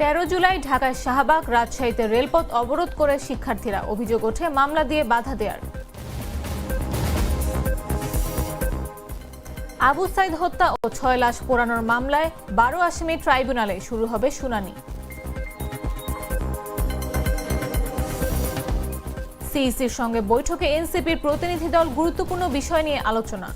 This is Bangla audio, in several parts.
তেরো জুলাই ঢাকায় শাহবাগ রাজশাহীতে রেলপথ অবরোধ করে শিক্ষার্থীরা অভিযোগ ওঠে মামলা দিয়ে বাধা দেয়ার। আবু সাইদ হত্যা ও ছয় লাশ পোড়ানোর মামলায় বারো আসামি ট্রাইব্যুনালে শুরু হবে শুনানি। সিইসির সঙ্গে বৈঠকে এনসিপির প্রতিনিধি দল গুরুত্বপূর্ণ বিষয় নিয়ে আলোচনা।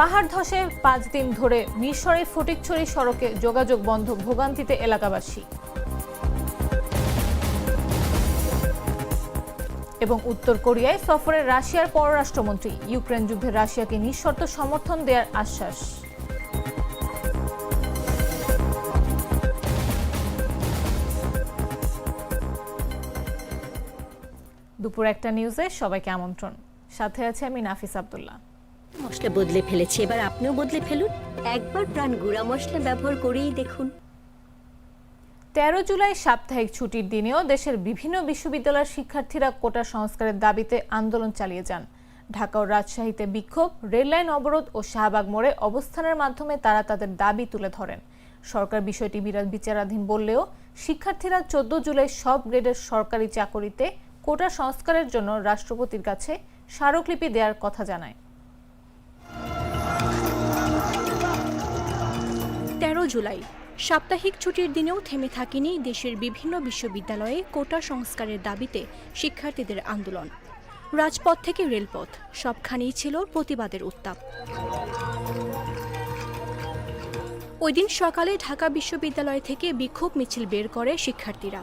পাহাড় ধসে পাঁচ দিন ধরে মিরসরাই ফটিকছড়ি সড়কে যোগাযোগ বন্ধ ভোগান্তিতে এলাকাবাসী। এবং উত্তর কোরিয়ায় সফরে রাশিয়ার পররাষ্ট্রমন্ত্রী ইউক্রেন যুদ্ধে রাশিয়াকে নিঃশর্ত সমর্থন দেওয়ার আশ্বাস। দুপুর একটা নিউজে সবাইকে আমন্ত্রণ। সাথে আছে আমি নাফিস আব্দুল্লাহ। মশলা বদলে ফেলেছি এবার আপনিও বদলে ফেলুন। একবার প্রাণ গুঁড়া মশলা ব্যবহার করেই দেখুন। তেরো জুলাই সাপ্তাহিক ছুটির দিনেও দেশের বিভিন্ন বিশ্ববিদ্যালয়ের শিক্ষার্থীরা কোটা সংস্কারের দাবিতে আন্দোলন চালিয়ে যান। ঢাকা ও রাজশাহীতে বিক্ষোভ রেললাইন অবরোধ ও শাহবাগ মোড়ে অবস্থানের মাধ্যমে তারা তাদের দাবি তুলে ধরেন। সরকার বিষয়টি বিরাট বিচারাধীন বললেও শিক্ষার্থীরা চোদ্দ জুলাই সব গ্রেডের সরকারি চাকরিতে কোটা সংস্কারের জন্য রাষ্ট্রপতির কাছে স্মারকলিপি দেওয়ার কথা জানায়। তেরো জুলাই। সাপ্তাহিক ছুটির দিনেও থেমে থাকেনি দেশের বিভিন্ন বিশ্ববিদ্যালয়ে কোটা সংস্কারের দাবিতে শিক্ষার্থীদের আন্দোলন। রাজপথ থেকে রেলপথ, সবখানেই ছিল প্রতিবাদের উত্তাপ। ওই দিন সকালে ঢাকা বিশ্ববিদ্যালয় থেকে বিক্ষোভ মিছিল বের করে শিক্ষার্থীরা।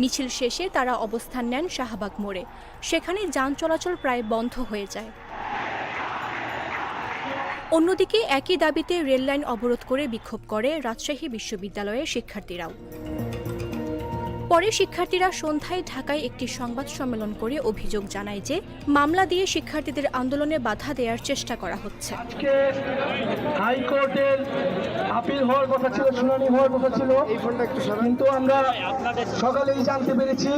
মিছিল শেষে তারা অবস্থান নেন শাহবাগ মোড়ে। সেখানে যান চলাচল প্রায় বন্ধ হয়ে যায়। অন্যদিকে একই দাবিতে রেললাইন অবরোধ করে বিক্ষোভ করে রাজশাহী বিশ্ববিদ্যালয়ের শিক্ষার্থীরাও। পরে শিক্ষার্থীরা সন্ধ্যায় ঢাকায় একটি সংবাদ সম্মেলন করে অভিযোগ জানায় যে মামলা দিয়ে শিক্ষার্থীদের আন্দোলনে বাধা দেওয়ার চেষ্টা করা হচ্ছে। আজকে হাইকোর্টের আপিল হওয়ার কথা ছিল শুনানি হওয়ার কথা ছিল। কিন্তু আমরা সকালেই জানতে পেরেছি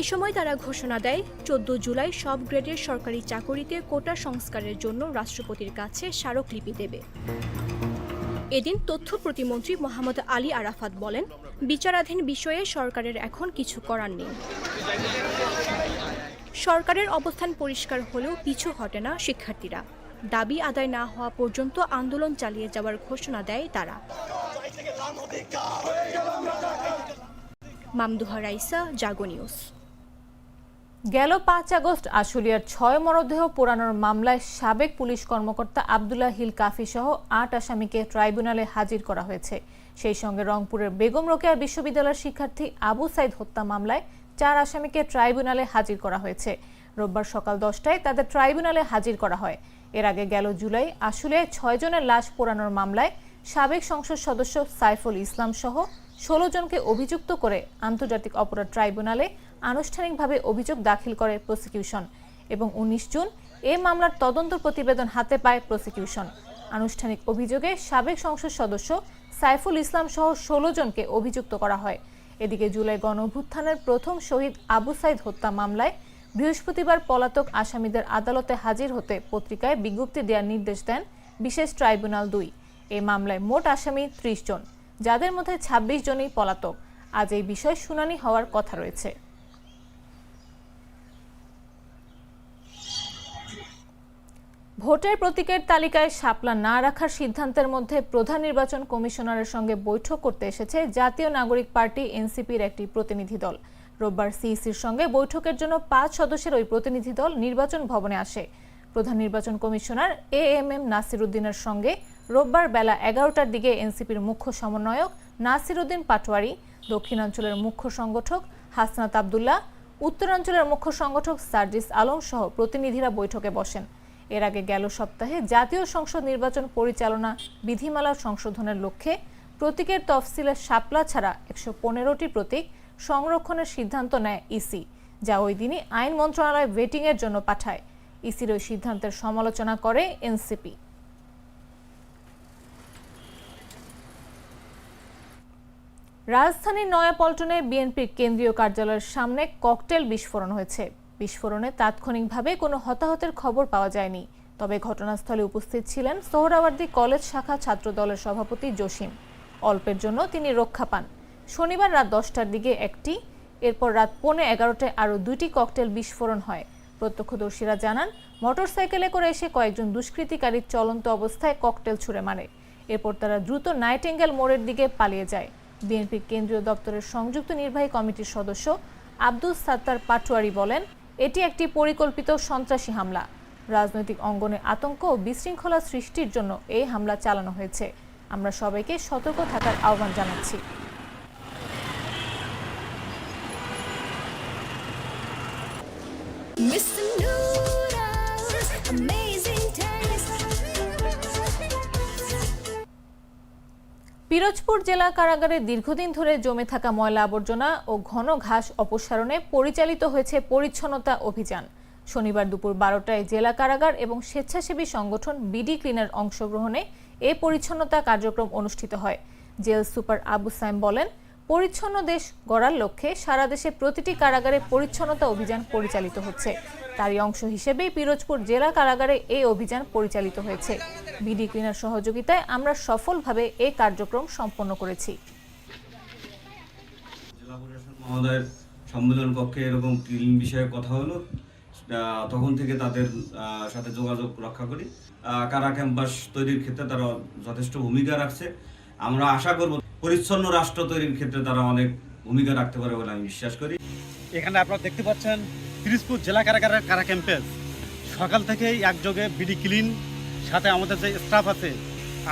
এ সময় তারা ঘোষণা দেয়, চোদ্দ জুলাই সব গ্রেডের সরকারি চাকরিতে কোটা সংস্কারের জন্য রাষ্ট্রপতির কাছে স্মারকলিপি দেবে। এদিন তথ্য প্রতিমন্ত্রী মোহাম্মদ আলী আরাফাত বলেন, বিচারাধীন বিষয়ে সরকারের এখন কিছু করার নেই। সরকারের অবস্থান পরিষ্কার হলেও পিছু হটে না শিক্ষার্থীরা। দাবি আদায় না হওয়া পর্যন্ত আন্দোলন চালিয়ে যাওয়ার ঘোষণা দেয় তারা। মামদুহা রাইসা, জাগো নিউজ। গেল পাঁচ আগস্ট আশুলিয়ার ছয় মরদেহ পোড়ানোর মামলায় সাবেক পুলিশ কর্মকর্তা আবদুল্লাহ হিল কাফি সহ আট আসামিকে ট্রাইব্যুনালে হাজির করা হয়েছে। সেই সঙ্গে রংপুরের বেগম রোকেয়া বিশ্ববিদ্যালয়ের শিক্ষার্থী আবু সাইদ হত্যা মামলায় চার আসামিকে ট্রাইব্যুনালে হাজির করা হয়েছে। রোববার সকাল দশটায় তাদের ট্রাইব্যুনালে হাজির করা হয়। এর আগে গেল জুলাই আশুলিয়ায় ছয় জনের লাশ পোড়ানোর মামলায় সাবেক সংসদ সদস্য সাইফুল ইসলাম সহ ষোলো জনকে অভিযুক্ত করে আন্তর্জাতিক অপরাধ ট্রাইব্যুনালে আনুষ্ঠানিকভাবে অভিযোগ দাখিল করে প্রসিকিউশন এবং উনিশ জুন এ মামলার তদন্ত প্রতিবেদন হাতে পায় প্রসিকিউশন। আনুষ্ঠানিক অভিযোগে সাবেক সংসদ সদস্য সাইফুল ইসলাম সহ ষোলো জনকে অভিযুক্ত করা হয়। এদিকে জুলাই গণ অভ্যুত্থানের প্রথম শহীদ আবু সাইদ হত্যা মামলায় বৃহস্পতিবার পলাতক আসামিদের আদালতে হাজির হতে পত্রিকায় বিজ্ঞপ্তি দেওয়ার নির্দেশ দেন বিশেষ ট্রাইব্যুনাল দুই। এ মামলায় মোট আসামি ত্রিশ জন, যাদের মধ্যে ২৬ জনই পলাতক। আজ এই বিষয়ে শুনানি হওয়ার কথা রয়েছে। ভোটের প্রতীকের তালিকায় শাপলা না রাখার সিদ্ধান্তের মধ্যে প্রধান নির্বাচন কমিশনারের সঙ্গে বৈঠক করতে এসেছে জাতীয় নাগরিক পার্টি এনসিপির একটি প্রতিনিধি দল। রোববার সিইসির সঙ্গে বৈঠকের জন্য পাঁচ সদস্যের ওই প্রতিনিধি দল নির্বাচন ভবনে আসে। প্রধান নির্বাচন commissioner A M M Nasir উদ্দিনের সঙ্গে রোববার বেলা এগারোটার দিকে এনসিপির মুখ্য সমন্বয়ক নাসির উদ্দিন পাটোয়ারি, দক্ষিণাঞ্চলের মুখ্য সংগঠক হাসনাত আবদুল্লাহ, উত্তরাঞ্চলের মুখ্য সংগঠক সার্জিস আলম সহ প্রতিনিধিরা বৈঠকে বসেন। এর আগে গেল সপ্তাহে জাতীয় সংসদ নির্বাচন পরিচালনা বিধিমালা সংশোধনের লক্ষ্যে প্রতীকের তফসিলে শাপলা ছাড়া একশো পনেরোটি প্রতীক সংরক্ষণের সিদ্ধান্ত নেয় ইসি, যা ওই দিনই আইন মন্ত্রণালয় ভেটিংয়ের জন্য পাঠায়। ইসির ওই সিদ্ধান্তের সমালোচনা করে এনসিপি। রাজধানীর নয়াপল্টনে বিএনপির কেন্দ্রীয় কার্যালয়ের সামনে ককটেল বিস্ফোরণ হয়েছে। বিস্ফোরণে তাৎক্ষণিকভাবে কোনো হতাহতের খবর পাওয়া যায়নি। তবে ঘটনাস্থলে উপস্থিত ছিলেন সোহরাওয়ার্দী কলেজ শাখা ছাত্র দলের সভাপতি জসিম। অল্পের জন্য তিনি রক্ষা পান। শনিবার রাত দশটার দিকে একটি, এরপর রাত পৌনে এগারোটায় আরও দুইটি ককটেল বিস্ফোরণ হয়। প্রত্যক্ষদর্শীরা জানান, মোটরসাইকেলে করে এসে কয়েকজন দুষ্কৃতিকারী চলন্ত অবস্থায় ককটেল ছুড়ে মারে। এরপর তারা দ্রুত নাইটেঙ্গেল মোড়ের দিকে পালিয়ে যায়। বিএনপির কেন্দ্রীয় দপ্তরের সংযুক্ত নির্বাহী কমিটির সদস্য আব্দুল সাত্তার পাটোয়ারি বলেন এটি একটি পরিকল্পিত সন্ত্রাসী হামলা। রাজনৈতিক অঙ্গনে আতঙ্ক ও বিশৃঙ্খলা সৃষ্টির জন্য এই হামলা চালানো হয়েছে। আমরা সবাইকে সতর্ক থাকার আহ্বান জানাচ্ছি। পিরোজপুর জেলা কারাগারে দীর্ঘদিন ধরে জমে থাকা ময়লা আবর্জনা ও ঘন ঘাস অপসারণে পরিচালিত হয়েছে পরিচ্ছন্নতা অভিযান। শনিবার দুপুর বারোটায় জেলা কারাগার এবং স্বেচ্ছাসেবী সংগঠন বিডি ক্লিনার অংশগ্রহণে এ পরিচ্ছন্নতা কার্যক্রম অনুষ্ঠিত হয়। জেল সুপার আবু সাইম বলেন পরিচ্ছন্ন দেশ গড়ার লক্ষ্যে সারা দেশে প্রতিটি কারাগারে পরিচ্ছন্নতা অভিযান পরিচালিত হচ্ছে। তারই অংশ হিসেবেই পিরোজপুর জেলা কারাগারে এই অভিযান পরিচালিত হয়েছে। বিডি ক্লিনার সহযোগিতায় আমরা সফলভাবে এই কার্যক্রম সম্পন্ন করেছি। সম্মেলন কক্ষে এরকম ক্লিন বিষয়ে কথা হলো। তখন থেকে তাদের সাথে যোগাযোগ রক্ষা করি। কারা ক্যাম্পাস তৈরির ক্ষেত্রে তারা যথেষ্ট ভূমিকা রাখছে। আমরা আশা করব পরিচ্ছন্ন রাষ্ট্র তৈরির ক্ষেত্রে তারা অনেক ভূমিকা রাখতে পারে বলে আমি বিশ্বাস করি। এখানে আপনারা দেখতে পাচ্ছেন পিরিজপুর জেলা কারাগারের কারা ক্যাম্পেস। সকাল থেকেই একযোগে বিডি ক্লিন সাথে আমাদের যে স্টাফ আছে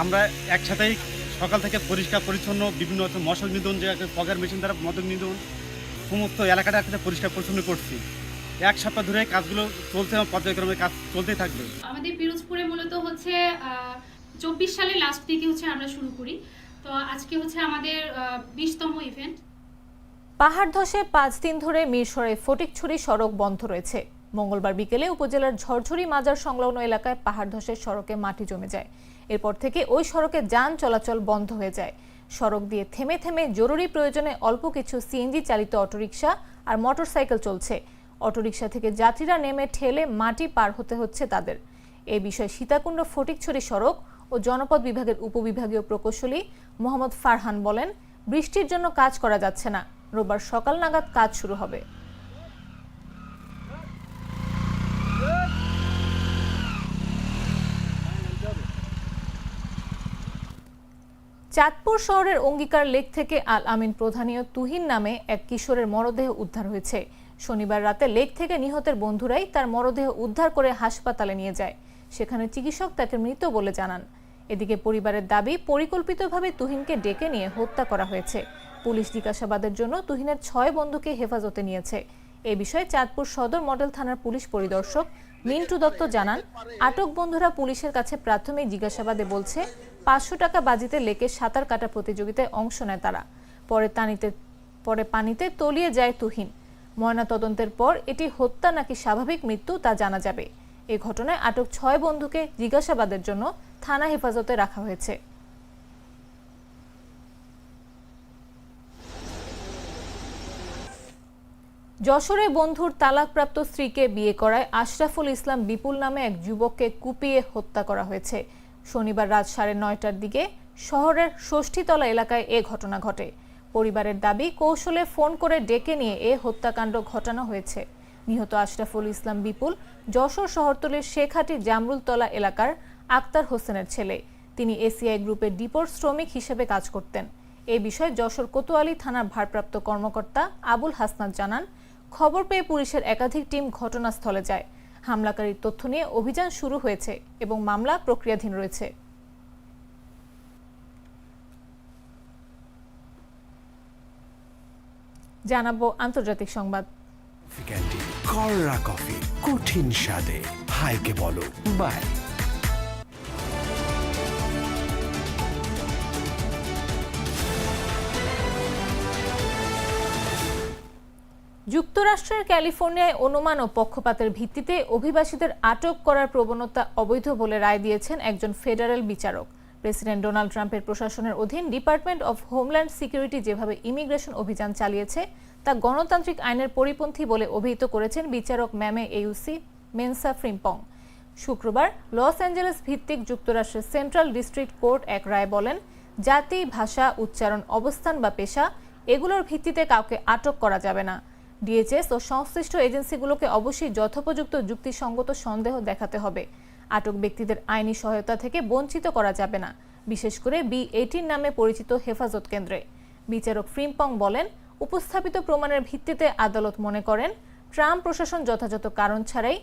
আমরা একসাথেই সকাল থেকে পরিষ্কার পরিচ্ছন্ন বিভিন্ন মশল নিধন যে একটা ফগের মেশিন দ্বারা মদক নিধন সমস্ত এলাকাটা একসাথে পরিষ্কার পরিচ্ছন্ন করছি। এক সপ্তাহ ধরে কাজগুলো চলছে এবং পর্যায়ক্রমে কাজ চলতেই থাকবে। আমাদের পিরোজপুরে মূলত হচ্ছে চব্বিশ সালে লাস্ট দিকে হচ্ছে আমরা শুরু করি। আজকে হচ্ছে আমাদের বিশতম ইভেন্ট পাহাড় ধসে পাঁচ দিন ধরে মিরসরাই ফটিকছড়ি সড়ক বন্ধ রয়েছে। মঙ্গলবার বিকেলে উপজেলার ঝরঝরি মাজার সংলগ্ন এলাকায় পাহাড় ধসের সড়কে মাটি জমে যায়। এরপর থেকে ওই সড়কে যান চলাচল বন্ধ হয়ে যায়। সড়ক দিয়ে থেমে থেমে জরুরি প্রয়োজনে অল্প কিছু সিএনজি চালিত অটোরিকশা আর মোটরসাইকেল চলছে। অটোরিকশা থেকে যাত্রীরা নেমে ঠেলে মাটি পার হতে হচ্ছে তাদের। এ বিষয়ে সীতাকুণ্ড ফটিকছড়ি সড়ক ও জনপদ বিভাগের উপবিভাগীয় প্রকৌশলী মোহাম্মদ ফারহান বলেন, বৃষ্টির জন্য কাজ করা যাচ্ছে না, রোববার সকাল নাগাদ কাজ শুরু হবে। চাঁদপুর শহরের অঙ্গীকার লেক থেকে আল আমিন প্রধানীয় তুহিন নামে এক কিশোরের মরদেহ উদ্ধার হয়েছে। শনিবার রাতে লেক থেকে নিহতের বন্ধুরাই তার মরদেহ উদ্ধার করে হাসপাতালে নিয়ে যায়। সেখানে চিকিৎসক তাকে মৃত বলে জানান। এদিকে পরিবারের দাবি, পরিকল্পিতভাবে তুহিনকে ডেকে নিয়ে হত্যা করা হয়েছে। পুলিশ জিজ্ঞাসাবাদের জন্য তুহিনের ছয় বন্ধুকে হেফাজতে নিয়েছে। এ বিষয়ে চাঁদপুর সদর মডেল থানার পুলিশ পরিদর্শক মিন্টু দত্ত জানান, আটক বন্ধুরা পুলিশের কাছে প্রাথমিক জিজ্ঞাসাবাদে বলছে, পাঁচশো টাকা বাজিতে লেকে সাঁতার কাটা প্রতিযোগিতায় অংশ নেয় তারা। পরে তানিতে, পরে পানিতে তলিয়ে যায় তুহিন। ময়না তদন্তের পর এটি হত্যা নাকি স্বাভাবিক মৃত্যু তা জানা যাবে। এ ঘটনায় আটক ছয় বন্ধুকে জিজ্ঞাসাবাদের জন্য থানা হেফাজতে রাখা হয়েছে। যশোরে বন্ধুর তালাকপ্রাপ্ত স্ত্রীকে বিয়ে করায় আশরাফুল ইসলাম বিপুল নামে এক যুবককে কুপিয়ে হত্যা করা হয়েছে। শনিবার রাত সাড়ে নয়টার দিকে শহরের ষষ্ঠীতলা এলাকায় এ ঘটনা ঘটে। পরিবারের দাবি, কৌশলে ফোন করে ডেকে নিয়ে এ হত্যাকাণ্ড ঘটানো হয়েছে। নিহত আশরাফুল ইসলাম বিপুল, যশোর শহরতলির শেখহাটি জামরুলতলা এলাকার আক্তার হোসেনের ছেলে। তিনি এসিআই গ্রুপের ডিপোর শ্রমিক হিসেবে কাজ করতেন। এ বিষয়ে যশোর কোতোয়ালি থানার ভারপ্রাপ্ত কর্মকর্তা আবুল হাসনাত জানান, খবর পেয়ে পুলিশের একাধিক টিম ঘটনাস্থলে যায়। হামলাকারীর তথ্য নিয়ে অভিযান শুরু হয়েছে এবং মামলা প্রক্রিয়াধীন রয়েছে। জানাব আন্তর্জাতিক সংবাদ। কফি, কঠিন স্বাদে। বলো, বাই। যুক্তরাষ্ট্রের ক্যালিফোর্নিয়ায় অনুমান ও পক্ষপাতের ভিত্তিতে অভিবাসীদের আটক করার প্রবণতা অবৈধ বলে রায় দিয়েছেন একজন ফেডারেল বিচারক। প্রেসিডেন্ট ডোনাল্ড ট্রাম্পের প্রশাসনের অধীন ডিপার্টমেন্ট অফ হোমল্যান্ড সিকিউরিটি যেভাবে ইমিগ্রেশন অভিযান চালিয়েছে তা গণতান্ত্রিক আইনের পরিপন্থী বলে অভিহিত করেছেন বিচারক ম্যামে এউসি মেনসা ফ্রিম্পং। শুক্রবার লস অ্যাঞ্জেলেস ভিত্তিক যুক্তরাষ্ট্রের সেন্ট্রাল ডিস্ট্রিক্ট কোর্ট এক রায় বলেন, জাতি, ভাষা, উচ্চারণ, অবস্থান বা পেশা, এগুলোর ভিত্তিতে কাউকে আটক করা যাবে না। ডিএচএস ও সংশ্লিষ্ট এজেন্সিগুলোকে অবশ্যই যথোপযুক্ত যুক্তিসঙ্গত সন্দেহ দেখাতে হবে। আটক ব্যক্তিদের আইনি সহায়তা থেকে বঞ্চিত করা যাবে না, বিশেষ করে বি এইটিন নামে পরিচিত হেফাজত কেন্দ্রে। বিচারক ফ্রিম্পং বলেন উপস্থাপিত প্রমাণের ভিত্তিতে আদালত মনে করেন, ট্রাম্প প্রশাসন যথাযথ কারণ ছাড়াই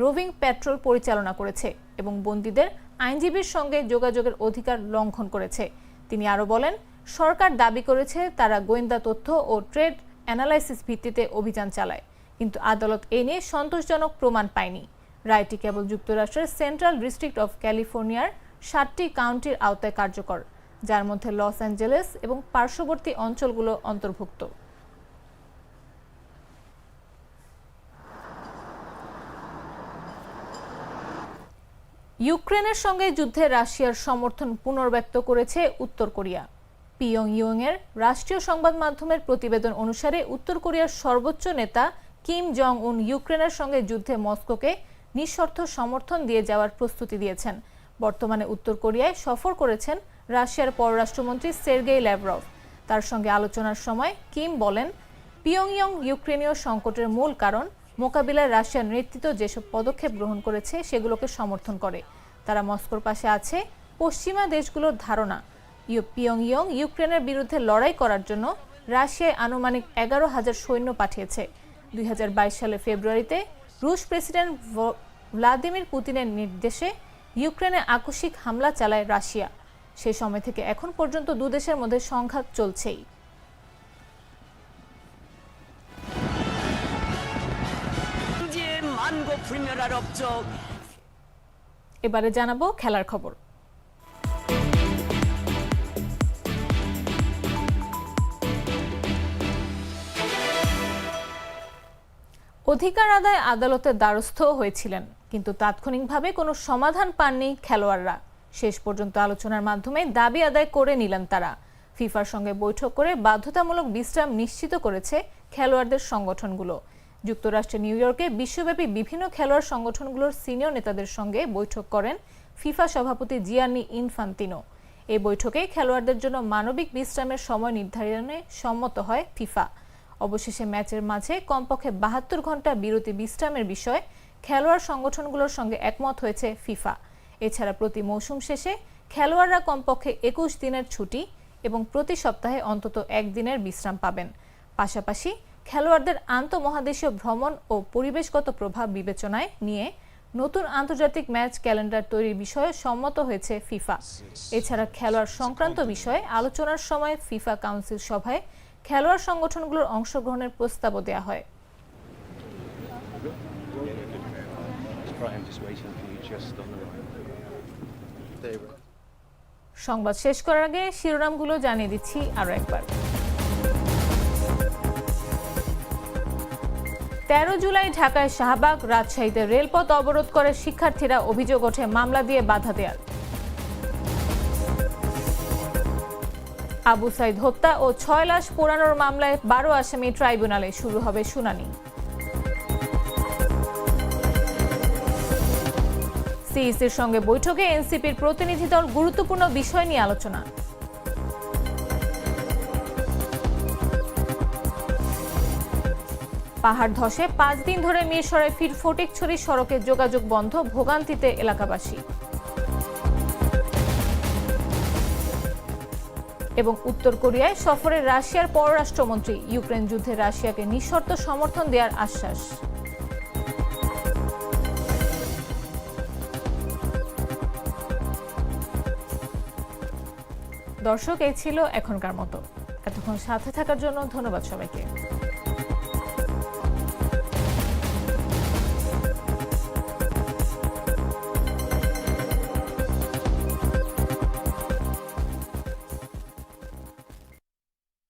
রোভিং পেট্রোল পরিচালনা করেছে এবং বন্দীদের আইনজীবীর সঙ্গে যোগাযোগের অধিকার লঙ্ঘন করেছে। তিনি আরও বলেন, সরকার দাবি করেছে তারা গোয়েন্দা তথ্য ও ট্রেড অ্যানালাইসিস ভিত্তিতে অভিযান চালায়, কিন্তু আদালত এ নিয়ে সন্তোষজনক প্রমাণ পায়নি। রায়টি কেবল যুক্তরাষ্ট্রের সেন্ট্রাল ডিস্ট্রিক্ট অফ ক্যালিফোর্নিয়ার সাতটি কাউন্টির আওতায় কার্যকর, যার মধ্যে লস অ্যাঞ্জেলেস এবং পার্শ্ববর্তী অঞ্চলগুলো অন্তর্ভুক্ত। ইউক্রেনের সঙ্গে যুদ্ধে রাশিয়ার সমর্থন পুনর্ব্যক্ত করেছে উত্তর কোরিয়া। পিয়ং এর রাষ্ট্রীয় সংবাদ মাধ্যমের প্রতিবেদন অনুসারে উত্তর কোরিয়ার সর্বোচ্চ নেতা কিম জং উন ইউক্রেনের সঙ্গে যুদ্ধে মস্কোকে নিঃশর্ত সমর্থন দিয়ে যাওয়ার প্রস্তুতি দিয়েছেন। বর্তমানে উত্তর কোরিয়ায় সফর করেছেন রাশিয়ার পররাষ্ট্রমন্ত্রী সের্গেই ল্যাভরভ। তার সঙ্গে আলোচনার সময় কিম বলেন, পিয়ংইয়ং ইউক্রেনীয় সংকটের মূল কারণ মোকাবিলায় রাশিয়ার নেতৃত্ব যেসব পদক্ষেপ গ্রহণ করেছে, সেগুলোকে সমর্থন করে। তারা মস্কোর পাশে আছে। পশ্চিমা দেশগুলোর ধারণা পিয়ংইয়ং ইউক্রেনের বিরুদ্ধে লড়াই করার জন্য রাশিয়ায় আনুমানিক এগারো হাজার সৈন্য পাঠিয়েছে। দুই হাজার বাইশ সালে ফেব্রুয়ারিতে রুশ প্রেসিডেন্ট ভ্লাদিমির পুতিনের নির্দেশে ইউক্রেনে আকস্মিক হামলা চালায় রাশিয়া। সেই সময় থেকে এখন পর্যন্ত দু দেশের মধ্যে সংঘাত চলছেই। এবারে জানাব খেলার খবর। অধিকার আদায় আদালতের দ্বারস্থ হয়েছিলেন, কিন্তু তাৎক্ষণিকভাবে কোনো সমাধান পাননি খেলোয়াড়রা। শেষ পর্যন্ত আলোচনার মাধ্যমে দাবি আদায় করে নিলেন তারা। ফিফার সঙ্গে বৈঠক করে বাধ্যতামূলক বিশ্রাম নিশ্চিত করেছে খেলোয়াড়দের সংগঠনগুলো। যুক্তরাষ্ট্রের নিউ ইয়র্কে বিশ্বব্যাপী বিভিন্ন খেলোয়াড় সংগঠনগুলোর সিনিয়র নেতাদের সঙ্গে বৈঠক করেন ফিফা সভাপতি জিয়ানি ইনফান্তিনো। এই বৈঠকে খেলোয়াড়দের জন্য মানবিক বিশ্রামের সময় নির্ধারণে সম্মত হয় ফিফা। অবশেষে ম্যাচের মাঝে কমপক্ষে বাহাত্তর ঘণ্টা বিরতি বিশ্রামের বিষয়ে খেলোয়াড় সংগঠনগুলোর সঙ্গে একমত হয়েছে ফিফা। এছাড়া প্রতি মৌসুম শেষে খেলোয়াড়রা কমপক্ষে একুশ দিনের ছুটি এবং প্রতি সপ্তাহে অন্তত একদিনের বিশ্রাম পাবেন। পাশাপাশি খেলোয়াড়দের আন্তঃমহাদেশীয় ভ্রমণ ও পরিবেশগত প্রভাব বিবেচনায় নিয়ে নতুন আন্তর্জাতিক ম্যাচ ক্যালেন্ডার তৈরির বিষয়ে সম্মত হয়েছে ফিফা। এছাড়া খেলোয়াড় সংক্রান্ত বিষয়ে আলোচনার সময় ফিফা কাউন্সিল সভায় খেলোয়াড় সংগঠনগুলোর অংশগ্রহণের প্রস্তাবও দেওয়া হয়। সংবাদ শেষ করার আগে শিরোনামগুলো জানিয়ে দিচ্ছি আরও একবার। তেরো জুলাই ঢাকায় শাহবাগ রাজশাহীতে রেলপথ অবরোধ করে শিক্ষার্থীরা অভিযোগ ওঠে মামলা দিয়ে বাধা দেয়ার। আবু সাইদ হত্যা ও ছয় লাশ পোড়ানোর মামলায় বারো আসামি ট্রাইব্যুনালে শুরু হবে শুনানি। সিইসির সঙ্গে বৈঠকে এনসিপির প্রতিনিধি দল গুরুত্বপূর্ণ বিষয় নিয়ে আলোচনা। পাহাড় ধসে পাঁচ দিন ধরে মিরসরাই ফির ফটিকছড়ি সড়কে যোগাযোগ বন্ধ ভোগান্তিতে এলাকাবাসী। এবং উত্তর কোরিয়ায় সফরে রাশিয়ার পররাষ্ট্রমন্ত্রী ইউক্রেন যুদ্ধে রাশিয়াকে নিঃশর্ত সমর্থন দেওয়ার আশ্বাস। দর্শক, এই ছিল এখনকার মতো। এতক্ষণ সাথে থাকার জন্য ধন্যবাদ সবাইকে।